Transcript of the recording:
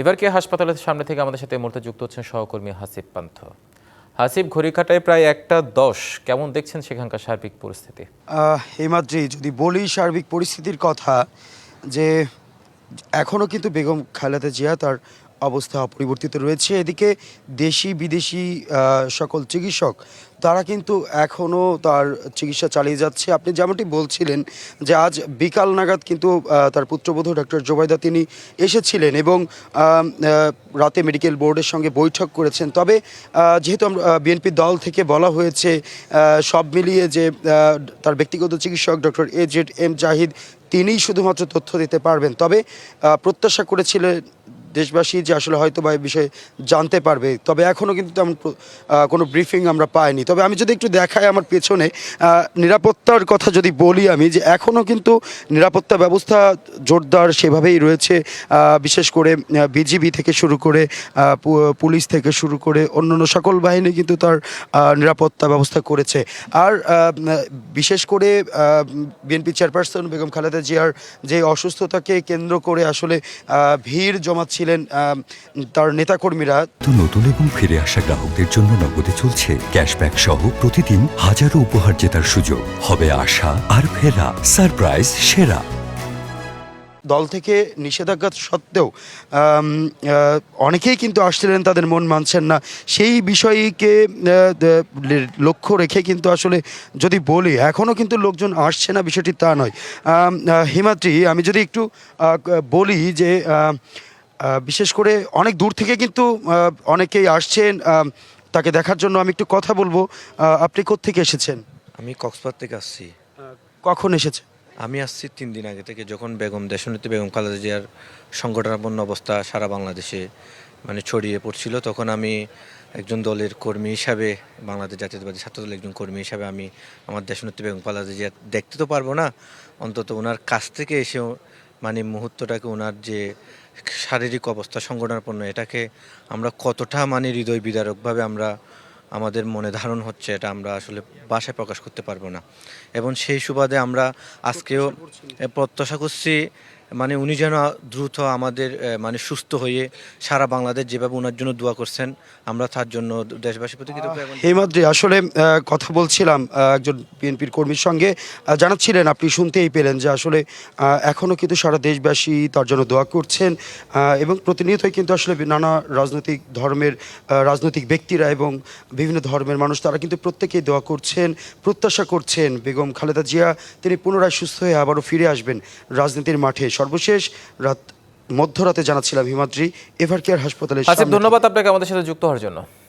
এবার কে হাসপাতালের সামনে থেকে আমাদের সাথে মূলত যুক্ত হচ্ছেন সহকর্মী হাসিব পান্থ। হাসিব ঘড়িকাটায় প্রায় একটা দশ, কেমন দেখছেন সেখানকার সার্বিক পরিস্থিতি? হিমাদ্রি যদি বলি সার্বিক পরিস্থিতির কথা, যে এখনও কিন্তু বেগম খালেদা জিয়া তার অবস্থা অপরিবর্তিত রয়েছে। এদিকে দেশি, বিদেশি সকল চিকিৎসক, তারা কিন্তু এখনও তার চিকিৎসা চালিয়ে যাচ্ছে। আপনি যেমনটি বলছিলেন যে আজ বিকাল নাগাদ কিন্তু তার পুত্রবধূ ডক্টর জোবাইদা তিনি এসেছিলেন এবং রাতে মেডিকেল বোর্ডের সঙ্গে বৈঠক করেছেন। তবে যেহেতু আমরা বিএনপি দল থেকে বলা হয়েছে সব মিলিয়ে যে তার ব্যক্তিগত চিকিৎসক doctor A Z M Zahid, তিনিই শুধুমাত্র তথ্য দিতে পারবেন। তবে প্রত্যাশা করেছিলেন দেশবাসী যে আসলে হয়তো বা এই বিষয়ে জানতে পারবে, তবে এখনও কিন্তু তেমন কোনো ব্রিফিং আমরা পাইনি। তবে আমি যদি একটু দেখাই আমার পেছনে নিরাপত্তার কথা যদি বলি আমি, যে এখনও কিন্তু নিরাপত্তা ব্যবস্থা জোরদার সেভাবেই রয়েছে বিশেষ করে বিজিবি থেকে শুরু করে পুলিশ থেকে শুরু করে অন্যান্য সকল বাহিনী কিন্তু তার নিরাপত্তা ব্যবস্থা করেছে। আর বিশেষ করে বিএনপি চেয়ারপারসন বেগম খালেদা জিয়ার যে অসুস্থতাকে কেন্দ্র করে আসলে ভিড় জমাচ্ছিলেন আহ, তার নেতাকর্মীরা। তো নতুন এবং ফিরে আসা গ্রাহকদের জন্য নগদে চলছে ক্যাশব্যাক সহ প্রতিদিন হাজারো উপহার জেতার সুযোগ। হবে আশা আর ফেরা সারপ্রাইজ সেরা। দল থেকে নিষেধাজ্ঞা সত্ত্বেও অনেকেই কিন্তু আসছিলেন তাদের মন মানছেন না। সেই বিষয়কে লক্ষ্য রেখে কিন্তু আসলে যদি বলি এখনও কিন্তু লোকজন আসছে না বিষয়টি তা নয়। হিমাদ্রি আমি যদি একটু বলি যে বিশেষ করে অনেক দূর থেকে কিন্তু অনেকেই আসছেন তাকে দেখার জন্য আমি একটু কথা বলব। আপনি কোত্থেকে এসেছেন? আমি কক্সবাজার থেকে আসছি। কখন এসেছেন? আমি আসছি তিন দিন আগে থেকে যখন বেগম দেশনীতি বেগম খালেদা জিয়ার সংকটাপন্ন অবস্থা সারা বাংলাদেশে মানে ছড়িয়ে পড়ছিল তখন আমি একজন দলের কর্মী হিসাবে বাংলাদেশ জাতীয়তাবাদী ছাত্র দলের একজন কর্মী হিসাবে আমি আমার দেশনীতি বেগম খালেদা জিয়া দেখতে তো পারব না অন্তত ওনার কাছ থেকে এসে মানে মুহূর্তটাকে ওনার যে শারীরিক অবস্থা সংগঠনাপন্ন এটাকে আমরা কতটা মানে হৃদয় বিদারকভাবে আমরা আমাদের মনে ধারণ হচ্ছে এটা আমরা আসলে বাসায় প্রকাশ করতে পারব না। এবং সেই সুবাদে আমরা আজকেও প্রত্যাশা করছি মানে উনি যেন দ্রুত আমাদের মানে সুস্থ হয়ে সারা বাংলাদেশ যেভাবে ওনার জন্য দোয়া করছেন আমরা তার জন্য দেশবাসী প্রতি এবং আসলে কথা বলছিলাম একজন বিএনপির কর্মীর সঙ্গে। জানাচ্ছিলেন আপনি শুনতেই পেলেন যে আসলে এখনও কিন্তু সারা দেশবাসী তার জন্য দোয়া করছেন এবং প্রতিনিয়তই কিন্তু আসলে নানা রাজনৈতিক ধর্মের রাজনৈতিক ব্যক্তিরা এবং বিভিন্ন ধর্মের মানুষ তারা কিন্তু প্রত্যেকেই দোয়া করছেন প্রত্যাশা করছেন। বেগম খালেদা জিয়া তিনি পুনরায় সুস্থ হয়ে আবারও ফিরে আসবেন রাজনীতির মাঠে। সর্বশেষ রাত মধ্যরাতে জানাচ্ছিলাম হিমাদ্রি এভার কেয়ার হাসপাতালে ধন্যবাদ আপনাকে আমাদের সাথে যুক্ত হওয়ার জন্য।